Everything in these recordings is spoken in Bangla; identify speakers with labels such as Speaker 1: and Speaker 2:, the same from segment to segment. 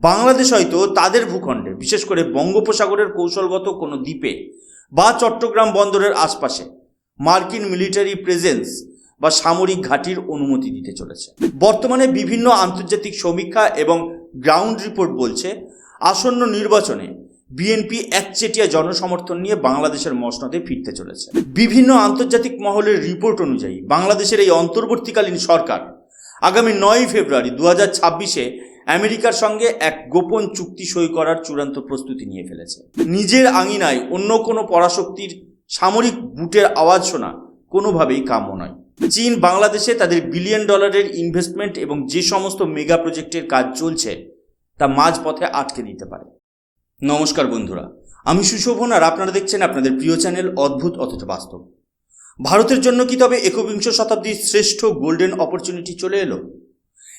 Speaker 1: বাংলাদেশ হয়তো তাদের ভূখণ্ডে, বিশেষ করে বঙ্গোপসাগরের কৌশলগত কোনো দ্বীপে বা চট্টগ্রাম বন্দরের আশপাশে মার্কিন মিলিটারি প্রেজেন্স বা সামরিক ঘাঁটির অনুমতি দিতে চলেছে। বর্তমানে বিভিন্ন আন্তর্জাতিক সমীক্ষা এবং গ্রাউন্ড রিপোর্ট বলছে, আসন্ন নির্বাচনে বিএনপি একচেটিয়া জনসমর্থন নিয়ে বাংলাদেশের মসনদে ফিরতে চলেছে। বিভিন্ন আন্তর্জাতিক মহলের রিপোর্ট অনুযায়ী বাংলাদেশের এই অন্তর্বর্তীকালীন সরকার আগামী নয় ফেব্রুয়ারি দু হাজার ছাব্বিশে আমেরিকার সঙ্গে এক গোপন চুক্তি সই করার চূড়ান্ত প্রস্তুতি নিয়ে ফেলেছে। নিজের আঙিনায় অন্য কোনো পরাশক্তির সামরিক বুটের আওয়াজ শোনা কোনোভাবেই কাম্য নয়। চীন, বাংলাদেশে তাদের বিলিয়ন ডলারের ইনভেস্টমেন্ট এবং যে সমস্ত মেগা প্রজেক্টের কাজ চলছে, তা মাঝপথে আটকে দিতে পারে। নমস্কার বন্ধুরা, আমি সুশোভন আর আপনারা দেখছেন আপনাদের প্রিয় চ্যানেল অদ্ভুত অথচ বাস্তব। ভারতের জন্য কি তবে একবিংশ শতাব্দীর শ্রেষ্ঠ গোল্ডেন অপরচুনিটি চলে এলো?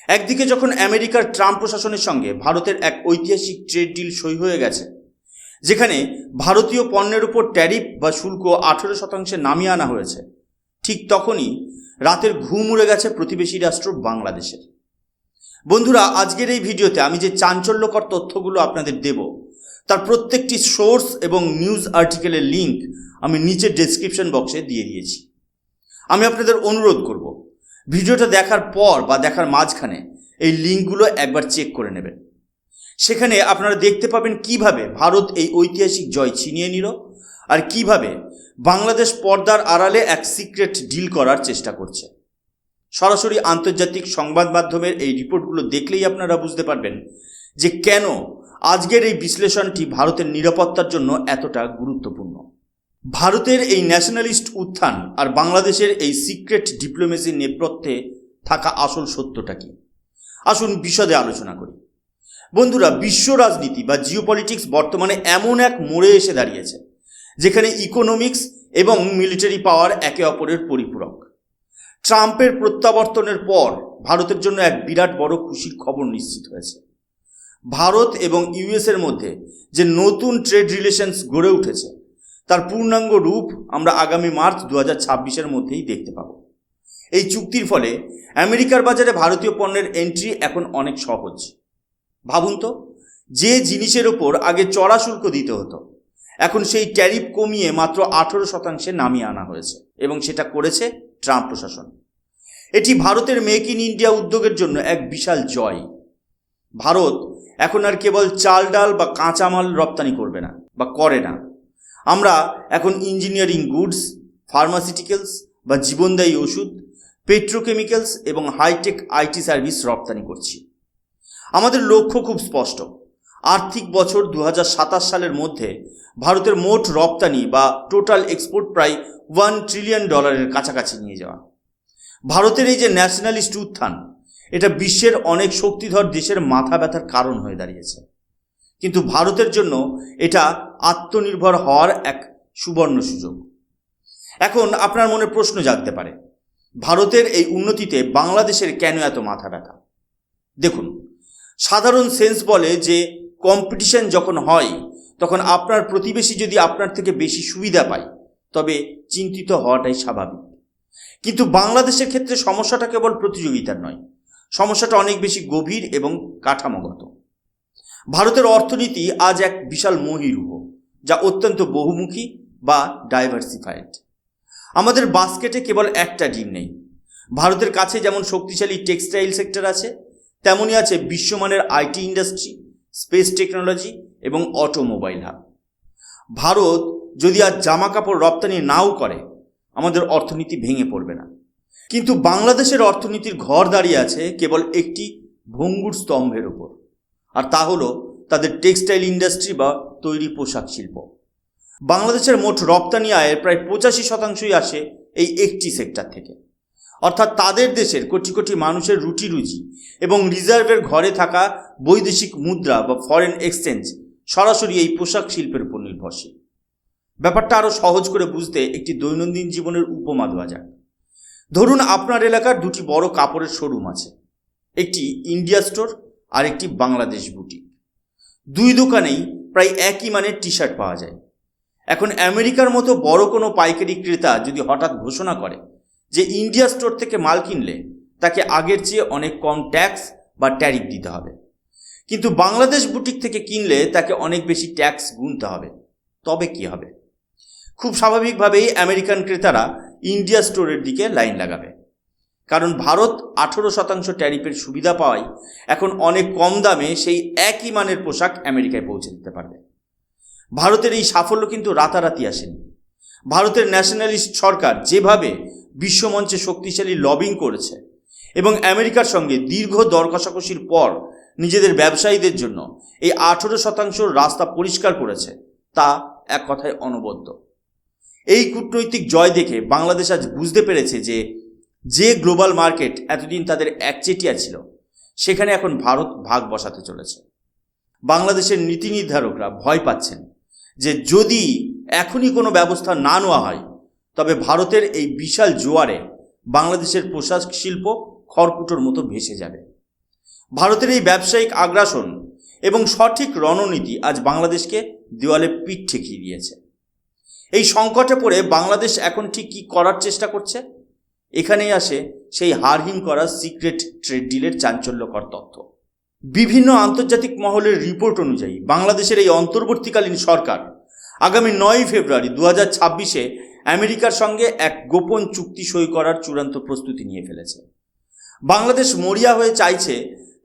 Speaker 1: একদিকে যখন আমেরিকার ট্রাম্প প্রশাসনের সঙ্গে ভারতের এক ঐতিহাসিক ট্রেড ডিল সই হয়ে গেছে, যেখানে ভারতীয় পণ্যের উপর ট্যারিফ বা শুল্ক আঠেরো শতাংশে নামিয়ে আনা হয়েছে, ঠিক তখনই রাতের ঘুম উড়ে গেছে প্রতিবেশী রাষ্ট্র বাংলাদেশের। বন্ধুরা, আজকের এই ভিডিওতে আমি যে চাঞ্চল্যকর তথ্যগুলো আপনাদের দেব, তার প্রত্যেকটি সোর্স এবং নিউজ আর্টিকেলের লিংক আমি নিচের ডেসক্রিপশন বক্সে দিয়ে দিয়েছি। আমি আপনাদের অনুরোধ করব ভিডিওটা দেখার পর বা দেখার মাঝখানে এই লিঙ্কগুলো একবার চেক করে নেবেন। সেখানে আপনারা দেখতে পাবেন কীভাবে ভারত এই ঐতিহাসিক জয় ছিনিয়ে নিল আর কীভাবে বাংলাদেশ পর্দার আড়ালে এক সিক্রেট ডিল করার চেষ্টা করছে। সরাসরি আন্তর্জাতিক সংবাদ মাধ্যমের এই রিপোর্টগুলো দেখলেই আপনারা বুঝতে পারবেন যে কেন আজকের এই বিশ্লেষণটি ভারতের নিরাপত্তার জন্য এতটা গুরুত্বপূর্ণ। ভারতের এই ন্যাশনালিস্ট উত্থান আর বাংলাদেশের এই সিক্রেট ডিপ্লোমেসির নেপথ্যে থাকা আসল সত্যটা কি? আসুন বিশদে আলোচনা করি। বন্ধুরা, বিশ্ব রাজনীতি বা জিওপলিটিক্স বর্তমানে এমন এক মোড়ে এসে দাঁড়িয়েছে, যেখানে ইকোনমিক্স এবং মিলিটারি পাওয়ার একে অপরের পরিপূরক। ট্রাম্পের প্রত্যাবর্তনের পর ভারতের জন্য এক বিরাট বড় খুশির খবর নিশ্চিত হয়েছে। ভারত এবং ইউএসের মধ্যে যে নতুন ট্রেড রিলেশনস গড়ে উঠেছে তার পূর্ণাঙ্গ রূপ আমরা আগামী মার্চ দু হাজার ছাব্বিশের মধ্যেই দেখতে পাব। এই চুক্তির ফলে আমেরিকার বাজারে ভারতীয় পণ্যের এন্ট্রি এখন অনেক সহজ। ভাবুন তো, যে জিনিসের ওপর আগে চড়া শুল্ক দিতে হতো, এখন সেই ট্যারিফ কমিয়ে মাত্র আঠেরো শতাংশে নামিয়ে আনা হয়েছে এবং সেটা করেছে ট্রাম্প প্রশাসন। এটি ভারতের মেক ইন ইন্ডিয়া উদ্যোগের জন্য এক বিশাল জয়। ভারত এখন আর কেবল চাল ডাল বা কাঁচামাল রপ্তানি করবে না বা করে না। আমরা এখন ইঞ্জিনিয়ারিং গুডস ফার্মাসিউটিক্যালস বা জীবনদায়ী ওষুধ পেট্রোকেমিক্যালস এবং হাইটেক আইটি সার্ভিস রপ্তানি করছি। আমাদের লক্ষ্য খুব স্পষ্ট। আর্থিক বছর দু হাজার সাতাশ সালের মধ্যে ভারতের মোট রপ্তানি বা টোটাল এক্সপোর্ট প্রায় ওয়ান ট্রিলিয়ন ডলারের কাছাকাছি নিয়ে যাওয়া। ভারতের এই যে ন্যাশনালিস্ট উত্থান, এটা বিশ্বের অনেক শক্তিধর দেশের মাথা ব্যথার কারণ হয়ে দাঁড়িয়েছে। কিন্তু ভারতের জন্য এটা আত্মনির্ভর হওয়ার এক সুবর্ণ সুযোগ। এখন আপনার মনে প্রশ্ন জাগতে পারে, ভারতের এই উন্নতিতে বাংলাদেশের কেন এত মাথা ব্যথা? দেখুন, সাধারণ সেন্স বলে যে কম্পিটিশন যখন হয়, তখন আপনার প্রতিবেশী যদি আপনার থেকে বেশি সুবিধা পায়, তবে চিন্তিত হওয়াটাই স্বাভাবিক। কিন্তু বাংলাদেশের ক্ষেত্রে সমস্যাটা কেবল প্রতিযোগিতার নয়, সমস্যাটা অনেক বেশি গভীর এবং কাঠামোগত। ভারতের অর্থনীতি আজ এক বিশাল মহিরুহ। অত্যন্ত বহুমুখী বা ডাইভার্সিফাইড আমাদের বাস্কেটে কেবল একটা ডিম নেই। ভারতের কাছে যেমন শক্তিশালী টেক্সটাইল সেক্টর আছে, তেমনই আছে বিশ্বমানের আইটি ইন্ডাস্ট্রি স্পেস টেকনোলজি এবং অটোমোবাইল হাব ভারত যদি আর জামা কাপড় রপ্তানি নাও করে, আমাদের অর্থনীতি ভেঙে পড়বে না। কিন্তু বাংলাদেশের অর্থনীতির ঘর দাঁড়িয়ে আছে কেবল একটি ভঙ্গুর স্তম্ভের ওপর আর তা হলো তাদের টেক্সটাইল ইন্ডাস্ট্রি বা তৈরি পোশাক শিল্প। বাংলাদেশের মোট রপ্তানি আয়ের প্রায় পঁচাশি শতাংশই আসে এই একটি সেক্টর থেকে। অর্থাৎ তাদের দেশের কোটি কোটি মানুষের রুটি রুজি এবং রিজার্ভের ঘরে থাকা বৈদেশিক মুদ্রা বা ফরেন এক্সচেঞ্জ সরাসরি এই পোশাক শিল্পের উপর নির্ভরশীল। ব্যাপারটা আরও সহজ করে বুঝতে একটি দৈনন্দিন জীবনের উপমা দেওয়া যাক। ধরুন আপনার এলাকার দুটি বড় কাপড়ের শোরুম আছে। একটি ইন্ডিয়া স্টোর আর একটি বাংলাদেশ বুটিক। দুই দোকানেই প্রায় একই মানের টি শার্ট পাওয়া যায়। এখন আমেরিকার মতো বড় কোনো পাইকারি ক্রেতা যদি হঠাৎ ঘোষণা করে যে ইন্ডিয়া স্টোর থেকে মাল কিনলে তাকে আগের চেয়ে অনেক কম ট্যাক্স বা ট্যারিফ দিতে হবে। কিন্তু বাংলাদেশ বুটিক থেকে কিনলে তাকে অনেক বেশি ট্যাক্স গুনতে হবে। তবে কি হবে? খুব স্বাভাবিকভাবেই আমেরিকান ক্রেতারা ইন্ডিয়া স্টোরের দিকে লাইন লাগাবে। কারণ ভারত আঠেরো শতাংশ ট্যারিফের সুবিধা পাওয়ায় এখন অনেক কম দামে সেই একই মানের পোশাক আমেরিকায় পৌঁছে দিতে পারবে। ভারতের এই সাফল্য কিন্তু রাতারাতি আসেনি। ভারতের ন্যাশনালিস্ট সরকার যেভাবে বিশ্বমঞ্চে শক্তিশালী লবিং করেছে এবং আমেরিকার সঙ্গে দীর্ঘ দর কষাকষির পর নিজেদের ব্যবসায়ীদের জন্য এই আঠেরো শতাংশ রাস্তা পরিষ্কার করেছে, তা এক কথায় অনবদ্য। এই কূটনৈতিক জয় দেখে বাংলাদেশ আজ বুঝতে পেরেছে যে যে গ্লোবাল মার্কেট এতদিন তাদের একচেটিয়া ছিল, সেখানে এখন ভারত ভাগ বসাতে চলেছে। বাংলাদেশের নীতি নির্ধারকরা ভয় পাচ্ছেন যে যদি এখনই কোনো ব্যবস্থা না নেওয়া হয়, তবে ভারতের এই বিশাল জোয়ারে বাংলাদেশের পোশাক শিল্প খড়কুটোর মতো ভেসে যাবে। ভারতের এই ব্যবসায়িক আগ্রাসন এবং সঠিক রণনীতি আজ বাংলাদেশকে দেওয়ালে পিঠ ঠেকিয়ে দিয়েছে। এই সংকটে পড়ে বাংলাদেশ এখন ঠিক কী করার চেষ্টা করছে? এখানেই আসে সেই হারহিম করা সিক্রেট ট্রেড ডিলের চাঞ্চল্যকর তথ্য। বিভিন্ন আন্তর্জাতিক মহলের রিপোর্ট অনুযায়ী বাংলাদেশের এই অন্তর্বর্তীকালীন সরকার আগামী নয় ফেব্রুয়ারি দু হাজার ছাব্বিশে আমেরিকার সঙ্গে এক গোপন চুক্তি সই করার চূড়ান্ত প্রস্তুতি নিয়ে ফেলেছে। বাংলাদেশ মরিয়া হয়ে চাইছে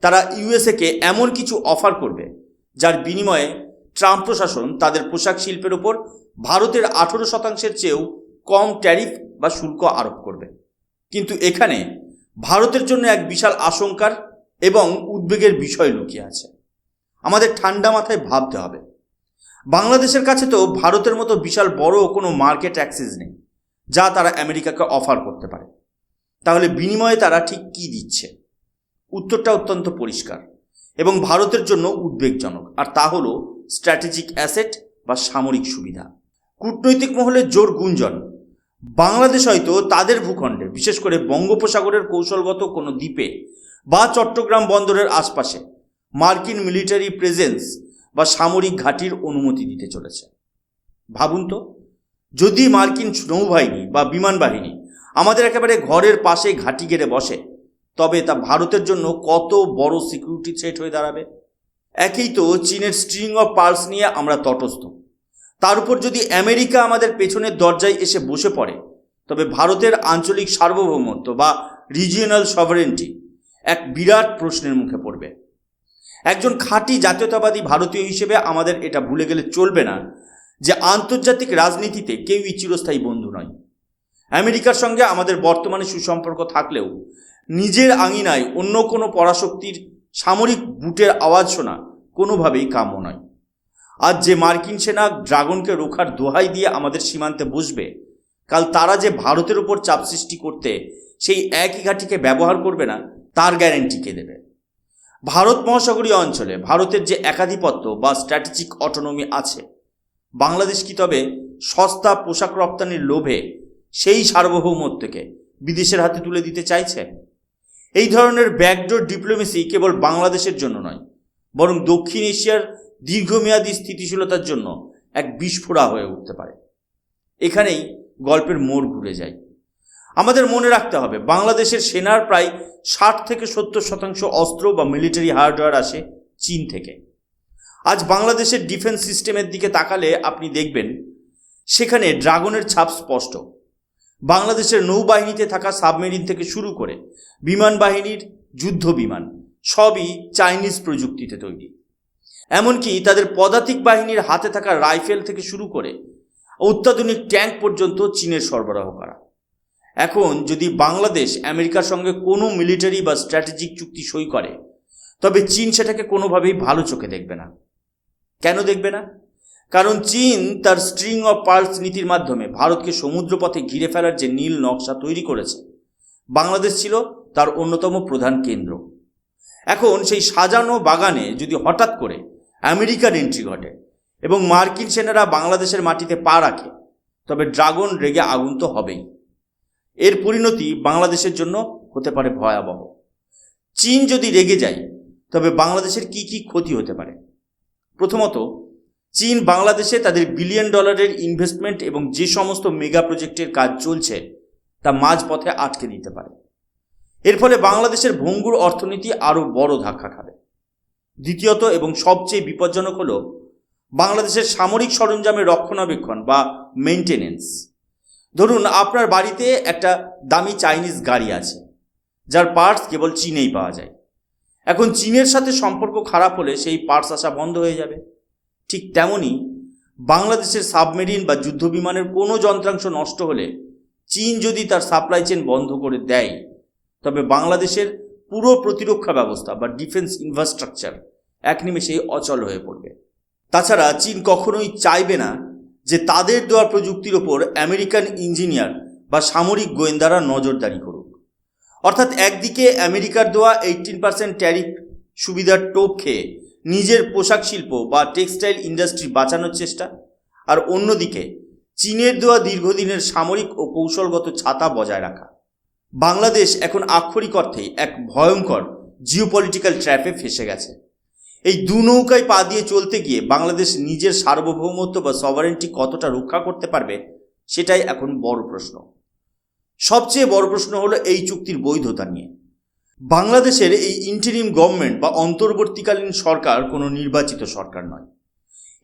Speaker 1: তারা ইউএসএকে এমন কিছু অফার করবে, যার বিনিময়ে ট্রাম্প প্রশাসন তাদের পোশাক শিল্পের ওপর ভারতের আঠেরো শতাংশের চেয়েও কম ট্যারিফ বা শুল্ক আরোপ করবে। কিন্তু এখানে ভারতের জন্য এক বিশাল আশঙ্কার এবং উদ্বেগের বিষয় লুকিয়ে আছে। আমাদের ঠান্ডা মাথায় ভাবতে হবে। বাংলাদেশের কাছে তো ভারতের মতো বিশাল বড় কোনো মার্কেট অ্যাক্সেস নেই, যা তারা আমেরিকাকে অফার করতে পারে। তাহলে বিনিময়ে তারা ঠিক কী দিচ্ছে? উত্তরটা অত্যন্ত পরিষ্কার এবং ভারতের জন্য উদ্বেগজনক, আর তা হলো স্ট্র্যাটেজিক অ্যাসেট বা সামরিক সুবিধা। কূটনৈতিক মহলে জোর গুঞ্জন বাংলাদেশ হয়তো তাদের ভূখণ্ডে, বিশেষ করে বঙ্গোপসাগরের কৌশলগত কোনো দ্বীপে বা চট্টগ্রাম বন্দরের আশপাশে মার্কিন মিলিটারি প্রেজেন্স বা সামরিক ঘাঁটির অনুমতি দিতে চলেছে। ভাবুন তো, যদি মার্কিন নৌবাহিনী বা বিমান বাহিনী আমাদের একেবারে ঘরের পাশে ঘাঁটি গেড়ে বসে, তবে তা ভারতের জন্য কত বড় সিকিউরিটি থ্রেট হয়ে দাঁড়াবে? একই তো চীনের স্ট্রিং অফ পার্স নিয়ে আমরা তটস্থ। তার উপর যদি আমেরিকা আমাদের পেছনের দরজায় এসে বসে পড়ে, তবে ভারতের আঞ্চলিক সার্বভৌমত্ব বা রিজিয়নাল সভারেন্টি এক বিরাট প্রশ্নের মুখে পড়বে। একজন খাঁটি জাতীয়তাবাদী ভারতীয় হিসেবে আমাদের এটা ভুলে গেলে চলবে না যে আন্তর্জাতিক রাজনীতিতে কেউই চিরস্থায়ী বন্ধু নয়। আমেরিকার সঙ্গে আমাদের বর্তমানে সুসম্পর্ক থাকলেও নিজের আঙিনায় অন্য কোনো পরাশক্তির সামরিক বুটের আওয়াজ শোনা কোনোভাবেই কাম্য নয়। আজ যে মার্কিন সেনা ড্রাগনকে রোখার দোহাই দিয়ে আমাদের সীমান্তে বসবে, কাল তারা যে ভারতের উপর চাপ সৃষ্টি করতে সেই একই ঘাটিকে ব্যবহার করবে না, তার গ্যারেন্টি কে দেবে? ভারত মহাসাগরীয় অঞ্চলে ভারতের যে একাধিপত্য বা স্ট্র্যাটেজিক অটোনমি আছে, বাংলাদেশ কি তবে সস্তা পোশাক রপ্তানির লোভে সেই সার্বভৌমত্বকে বিদেশের হাতে তুলে দিতে চাইছে? এই ধরনের ব্যাকডোর ডিপ্লোমেসি কেবল বাংলাদেশের জন্য নয়, বরং দক্ষিণ এশিয়ার দীর্ঘমেয়াদী স্থিতিশীলতার জন্য এক বিস্ফোরা হয়ে উঠতে পারে। এখানেই গল্পের মোড় ঘুরে যায়। আমাদের মনে রাখতে হবে, বাংলাদেশের সেনার প্রায় ষাট থেকে সত্তর শতাংশ অস্ত্র বা মিলিটারি হার্ডওয়্যার আসে চীন থেকে। আজ বাংলাদেশের ডিফেন্স সিস্টেমের দিকে তাকালে আপনি দেখবেন, সেখানে ড্রাগনের ছাপ স্পষ্ট। বাংলাদেশের নৌবাহিনীতে থাকা সাবমেরিন থেকে শুরু করে বিমান বাহিনীর যুদ্ধ বিমান সবই চাইনিজ প্রযুক্তিতে তৈরি। এমনকি তাদের পদাতিক বাহিনীর হাতে থাকা রাইফেল থেকে শুরু করে অত্যাধুনিক ট্যাঙ্ক পর্যন্ত চীনের সরবরাহ করা। এখন যদি বাংলাদেশ আমেরিকার সঙ্গে কোনো মিলিটারি বা স্ট্র্যাটেজিক চুক্তি সই করে, তবে চীন সেটাকে কোনোভাবেই ভালো চোখে দেখবে না। কেন দেখবে না? কারণ চীন তার স্ট্রিং অফ পার্স নীতির মাধ্যমে ভারতকে সমুদ্রপথে ঘিরে ফেলার যে নীল নকশা তৈরি করেছে, বাংলাদেশ ছিল তার অন্যতম প্রধান কেন্দ্র। এখন সেই সাজানো বাগানে যদি হঠাৎ করে আমেরিকার এন্ট্রি ঘটে এবং মার্কিন সেনারা বাংলাদেশের মাটিতে পা রাখে, তবে ড্রাগন রেগে আগুন তো হবেই। এর পরিণতি বাংলাদেশের জন্য হতে পারে ভয়াবহ। চীন যদি রেগে যায়, তবে বাংলাদেশের কি কি ক্ষতি হতে পারে? প্রথমত, চীন বাংলাদেশে তাদের বিলিয়ন ডলারের ইনভেস্টমেন্ট এবং যে সমস্ত মেগা প্রজেক্টের কাজ চলছে, তা মাঝপথে আটকে দিতে পারে। এর ফলে বাংলাদেশের ভঙ্গুর অর্থনীতি আরও বড় ধাক্কা খাবে। দ্বিতীয়ত এবং সবচেয়ে বিপজ্জনক হল বাংলাদেশের সামরিক সরঞ্জামের রক্ষণাবেক্ষণ বা মেনটেনেন্স ধরুন, আপনার বাড়িতে একটা দামি চাইনিজ গাড়ি আছে, যার পার্টস কেবল চীনেই পাওয়া যায়। এখন চীনের সাথে সম্পর্ক খারাপ হলে সেই পার্টস আসা বন্ধ হয়ে যাবে। ঠিক তেমনই বাংলাদেশের সাবমেরিন বা যুদ্ধবিমানের কোনো যন্ত্রাংশ নষ্ট হলে চীন যদি তার সাপ্লাই চেন বন্ধ করে দেয়, তবে বাংলাদেশের পুরো প্রতিরক্ষা ব্যবস্থা বা ডিফেন্স ইনফ্রাস্ট্রাকচার এক নিমেষেই অচল হয়ে পড়বে। তাছাড়া চীন কখনোই চাইবে না যে তাদের দেওয়া প্রযুক্তির ওপর আমেরিকান ইঞ্জিনিয়ার বা সামরিক গোয়েন্দারা নজরদারি করুক। অর্থাৎ একদিকে আমেরিকার দেওয়া এইটিন পার্সেন্ট ট্যারিফ সুবিধার টোপ খেয়ে নিজের পোশাক শিল্প বা টেক্সটাইল ইন্ডাস্ট্রি বাঁচানোর চেষ্টা, আর অন্যদিকে চীনের দেওয়া দীর্ঘদিনের সামরিক ও কৌশলগত ছাতা বজায় রাখা। বাংলাদেশ এখন আক্ষরিক অর্থেই এক ভয়ঙ্কর জিওপলিটিক্যাল ট্র্যাপে ফেসে গেছে। এই দু নৌকায় পা দিয়ে চলতে গিয়ে বাংলাদেশ নিজের সার্বভৌমত্ব বা সভারেন্টি কতটা রক্ষা করতে পারবে, সেটাই এখন বড় প্রশ্ন। সবচেয়ে বড় প্রশ্ন হলো এই চুক্তির বৈধতা নিয়ে। বাংলাদেশের এই ইন্টারিম গভর্নমেন্ট বা অন্তর্বর্তীকালীন সরকার কোনো নির্বাচিত সরকার নয়।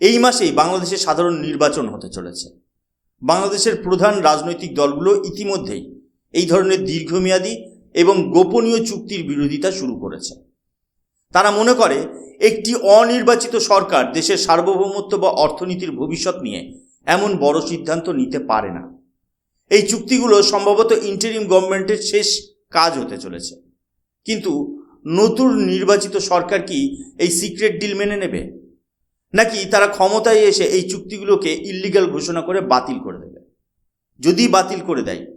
Speaker 1: এই মাসেই বাংলাদেশে সাধারণ নির্বাচন হতে চলেছে। বাংলাদেশের প্রধান রাজনৈতিক দলগুলো ইতিমধ্যেই এই ধরনের দীর্ঘমেয়াদী এবং গোপনীয় চুক্তির বিরোধিতা শুরু করেছে। তারা মনে করে, একটি অনির্বাচিত সরকার দেশের সার্বভৌমত্ব বা অর্থনীতির ভবিষ্যৎ নিয়ে এমন বড় সিদ্ধান্ত নিতে পারে না। এই চুক্তিগুলো সম্ভবত ইন্টারিম গভর্নমেন্টের শেষ কাজ হতে চলেছে। কিন্তু নতুন নির্বাচিত সরকার কি এই সিক্রেট ডিল মেনে নেবে? নাকি তারা ক্ষমতায় এসে এই চুক্তিগুলোকে ইল্লিগাল ঘোষণা করে বাতিল করে দেবে? যদি বাতিল করে দেয়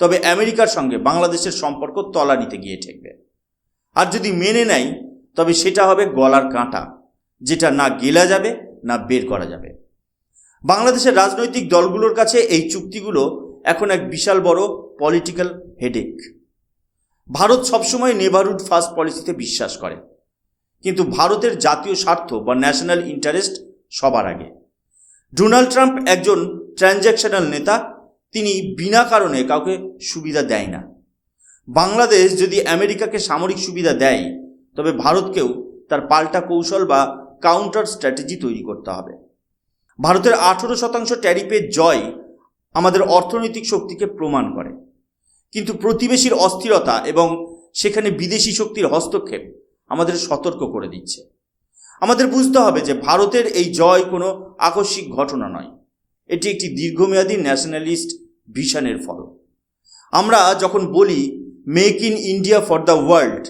Speaker 1: তবে আমেরিকার সঙ্গে বাংলাদেশের সম্পর্ক তলানিতে গিয়ে ঠেকবে। আর যদি মেনে নেয়, তবে সেটা হবে গলার কাঁটা, যেটা না গেলা যাবে, না বের করা যাবে। বাংলাদেশের রাজনৈতিক দলগুলোর কাছে এই চুক্তিগুলো এখন এক বিশাল বড় পলিটিক্যাল হেডেক ভারত সবসময় নেভারহুড ফার্স্ট পলিসিতে বিশ্বাস করে, কিন্তু ভারতের জাতীয় স্বার্থ বা ন্যাশনাল ইন্টারেস্ট সবার আগে। ডোনাল্ড ট্রাম্প একজন ট্রানজ্যাকশনাল নেতা তিনি বিনা কারণে কাউকে সুবিধা দেয় না। বাংলাদেশ যদি আমেরিকাকে সামরিক সুবিধা দেয়, তবে ভারতকেও তার পাল্টা কৌশল বা কাউন্টার স্ট্র্যাটেজি তৈরি করতে হবে। ভারতের আঠেরো শতাংশ ট্যারিফের জয় আমাদের অর্থনৈতিক শক্তিকে প্রমাণ করে। কিন্তু প্রতিবেশীর অস্থিরতা এবং সেখানে বিদেশি শক্তির হস্তক্ষেপ আমাদের সতর্ক করে দিচ্ছে। আমাদের বুঝতে হবে যে ভারতের এই জয় কোনো আকস্মিক ঘটনা নয়। এটি একটি দীর্ঘমেয়াদী ন্যাশনালিস্ট ভিশনের ফল। আমরা যখন বলি make in India for the world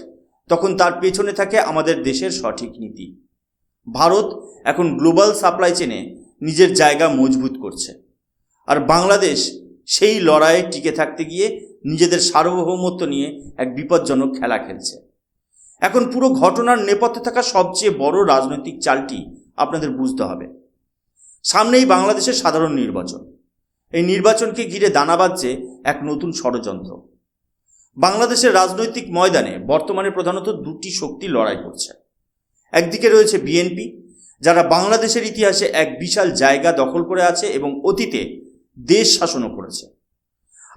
Speaker 1: তখন তার পেছনে থাকে আমাদের দেশের সঠিক নীতি। ভারত এখন গ্লোবাল সাপ্লাই চেনে নিজের জায়গা মজবুত করছে। আর বাংলাদেশ সেই লড়াইয়ে টিকে থাকতে গিয়ে নিজেদের সার্বভৌমত্ব নিয়ে এক বিপজ্জনক খেলা খেলছে। এখন পুরো ঘটনার নেপথ্যে থাকা সবচেয়ে বড় রাজনৈতিক চালটি আপনাদের বুঝতে হবে। সামনেই বাংলাদেশের সাধারণ নির্বাচন। এই নির্বাচনকে ঘিরে দানা বাঁধছে এক নতুন ষড়যন্ত্র। বাংলাদেশের রাজনৈতিক ময়দানে বর্তমানে প্রধানত দুটি শক্তি লড়াই করছে। একদিকে রয়েছে বিএনপি, যারা বাংলাদেশের ইতিহাসে এক বিশাল জায়গা দখল করে আছে এবং অতীতে দেশ শাসনও করেছে।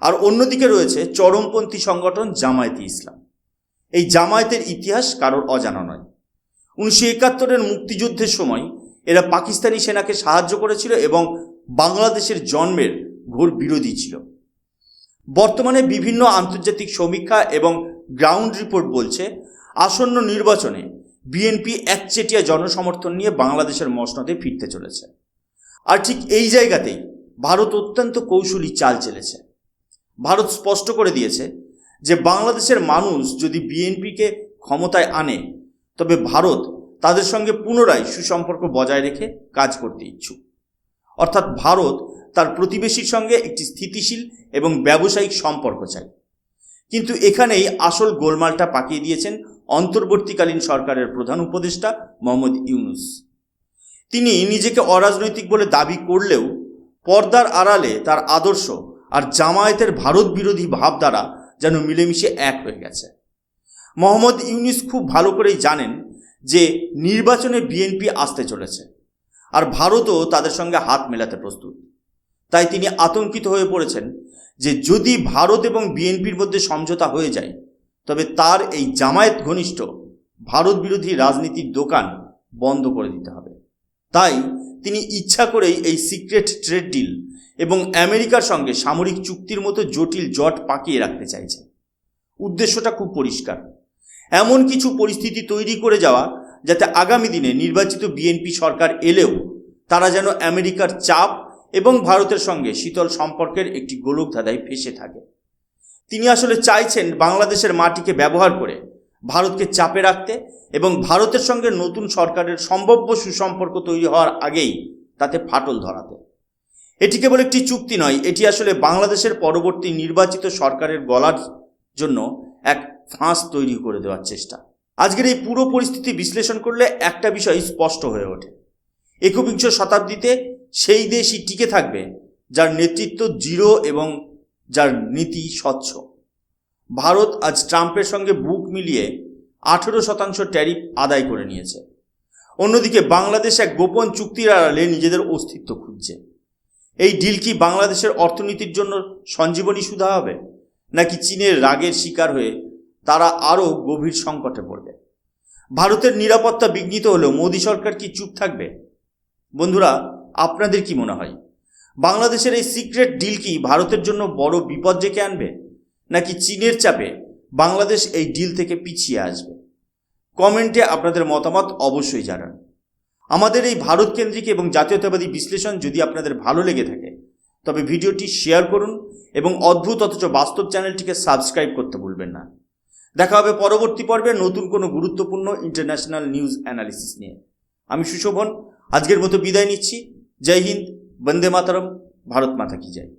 Speaker 1: আর অন্যদিকে রয়েছে চরমপন্থী সংগঠন জামায়াতে ইসলাম। এই জামায়াতের ইতিহাস কারোর অজানা নয়। উনিশশো একাত্তরের মুক্তিযুদ্ধের সময় এরা পাকিস্তানি সেনাকে সাহায্য করেছিল এবং বাংলাদেশের জন্মের ঘোর বিরোধী ছিল। বর্তমানে বিভিন্ন আন্তর্জাতিক সমীক্ষা এবং গ্রাউন্ড রিপোর্ট বলছে, আসন্ন নির্বাচনে বিএনপি একচেটিয়া জনসমর্থন নিয়ে বাংলাদেশের মসনদে ফিরতে চলেছে। আর ঠিক এই জায়গাতেই ভারত অত্যন্ত কৌশলী চাল চেলেছে। ভারত স্পষ্ট করে দিয়েছে যে, বাংলাদেশের মানুষ যদি বিএনপিকে ক্ষমতায় আনে, তবে ভারত তাদের সঙ্গে পুনরায় সুসম্পর্ক বজায় রেখে কাজ করতে ইচ্ছুক। অর্থাৎ ভারত তার প্রতিবেশীর সঙ্গে একটি স্থিতিশীল এবং ব্যবসায়িক সম্পর্ক চাই। কিন্তু এখানেই আসল গোলমালটা পাকিয়ে দিয়েছেন অন্তর্বর্তীকালীন সরকারের প্রধান উপদেষ্টা মোহাম্মদ ইউনুস। তিনি নিজেকে অরাজনৈতিক বলে দাবি করলেও পর্দার আড়ালে তার আদর্শ আর জামায়াতের ভারত বিরোধী ভাবধারা যেন মিলেমিশে এক হয়ে গেছে। মোহাম্মদ ইউনিস খুব ভালো করেই জানেন যে নির্বাচনে বিএনপি আসতে চলেছে। আর ভারতও তাদের সঙ্গে হাত মেলাতে প্রস্তুত। তাই তিনি আতঙ্কিত হয়ে পড়েছেন যে যদি ভারত এবং বিএনপির মধ্যে সমঝোতা হয়ে যায়, তবে তার এই জামায়াত ঘনিষ্ঠ, ভারত বিরোধী রাজনীতির দোকান বন্ধ করে দিতে হবে। তাই তিনি ইচ্ছা করেই এই সিক্রেট ট্রেড ডিল এবং আমেরিকার সঙ্গে সামরিক চুক্তির মতো জটিল জট পাকিয়ে রাখতে চাইছেন। উদ্দেশ্যটা খুব পরিষ্কার। এমন কিছু পরিস্থিতি তৈরি করে যাওয়া যাতে আগামী দিনে নির্বাচিত বিএনপি সরকার এলেও তারা যেন আমেরিকার চাপ এবং ভারতের সঙ্গে শীতল সম্পর্কের একটি গোলকধাঁধায় ফেসে থাকে। তিনি আসলে চাইছেন বাংলাদেশের মাটিকে ব্যবহার করে ভারতকে চাপে রাখতে এবং ভারতের সঙ্গে নতুন সরকারের সম্ভাব্য সুসম্পর্ক তৈরি হওয়ার আগেই তাতে ফাটল ধরাতে। এটি কেবল একটি চুক্তি নয়, এটি আসলে বাংলাদেশের পরবর্তী নির্বাচিত সরকারের গলার জন্য এক ফাঁস তৈরি করে দেওয়ার চেষ্টা। আজকের এই পুরো পরিস্থিতি বিশ্লেষণ করলে একটা বিষয় স্পষ্ট হয়ে ওঠে। একবিংশ শতাব্দীতে সেই দেশই টিকে থাকবে, যার নেতৃত্ব জিরো এবং যার নীতি স্বচ্ছ। ভারত আজ ট্রাম্পের সঙ্গে বুক মিলিয়ে আঠেরো শতাংশ ট্যারিফ আদায় করে নিয়েছে। অন্যদিকে বাংলাদেশ এক গোপন চুক্তির আড়ালে নিজেদের অস্তিত্ব খুঁজছে। এই ডিল কি বাংলাদেশের অর্থনীতির জন্য সঞ্জীবনী সুধা হবে, নাকি চীনের রাগের শিকার হয়ে তারা আরও গভীর সংকটে পড়বে। ভারতের নিরাপত্তা বিঘ্নিত হলেও মোদী সরকার কি চুপ থাকবে? বন্ধুরা, আপনাদের কি মনে হয়? বাংলাদেশের এই সিক্রেট ডিল কি ভারতের জন্য বড় বিপদ ডেকে আনবে? নাকি চীনের চাপে বাংলাদেশ এই ডিল থেকে পিছিয়ে আসবে? কমেন্টে আপনাদের মতামত অবশ্যই জানান। আমাদের এই ভারত কেন্দ্রিক এবং জাতীয়তাবাদী বিশ্লেষণ যদি আপনাদের ভালো লেগে থাকে, তবে ভিডিওটি শেয়ার করুন এবং অদ্ভুত অথচ বাস্তব চ্যানেলটিকে সাবস্ক্রাইব করতে ভুলবেন না। দেখা হবে পরবর্তী পর্বে নতুন কোনো গুরুত্বপূর্ণ ইন্টারন্যাশনাল নিউজ অ্যানালিসিস নিয়ে। আমি সুশোভন, আজকের মতো বিদায় নিচ্ছি। জয় হিন্দ, বন্দে মাতরম, ভারত মাতা কি জয়।